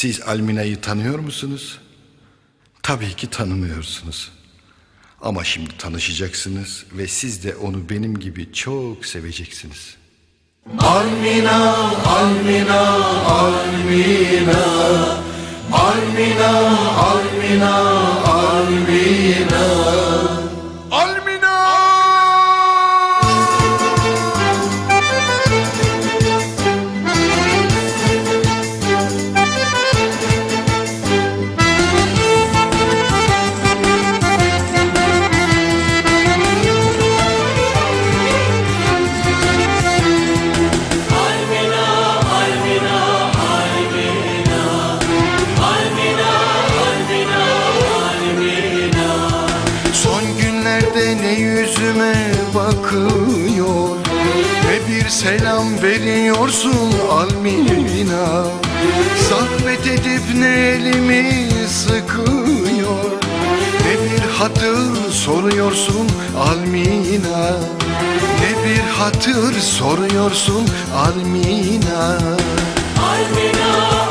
Siz Almina'yı tanıyor musunuz? Tabii ki tanımıyorsunuz. Ama şimdi tanışacaksınız ve siz de onu benim gibi çok seveceksiniz. Almina, Almina, Almina, Almina, Almina, Almina. Bir selam veriyorsun Almina Zahmet edip ne elimi sıkıyor? Ne bir hatır soruyorsun Almina? Ne bir hatır soruyorsun Almina? Madem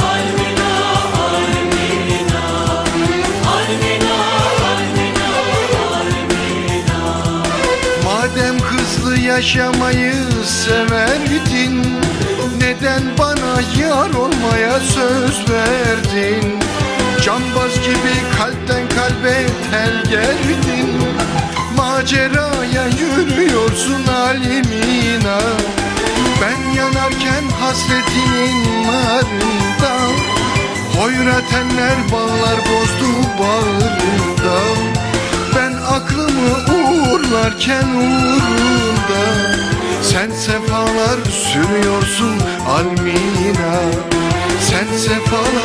yaşamayı severdin. Neden bana yar olmaya söz verdin? Cambaz gibi kalpten kalbe tel gerdin. Maceraya yürüyorsun alimina Ben yanarken hasretinin narında. Hoyratenler bağlar bozdu bağrında uğurlarken uğrunda Sen sefalar sürüyorsun Almina. Sen sefalar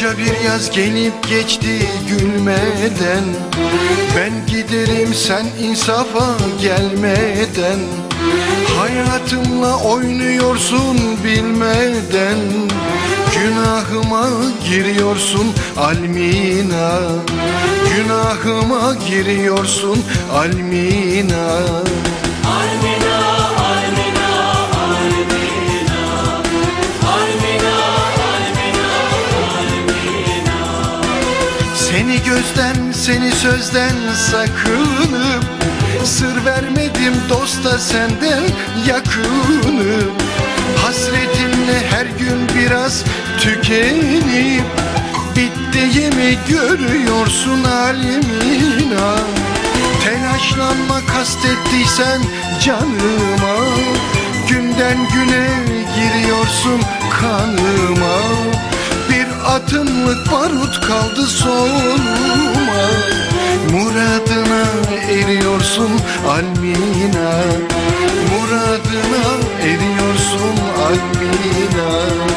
Koca bir yaz gelip geçti gülmeden. Ben giderim sen insafa gelmeden. Hayatımla oynuyorsun bilmeden. Günahıma giriyorsun Almina. Günahıma giriyorsun Almina Gözden seni sözden sakınıp Sır vermedim dosta senden yakınım Hasretimle her gün biraz tükenip Bittiğimi görüyorsun alimina Telaşlanma kastettiysen canıma. Günden güne giriyorsun kanıma atımlık barut kaldı soluma. Muradına eriyorsun Almina. Muradına eriyorsun Almina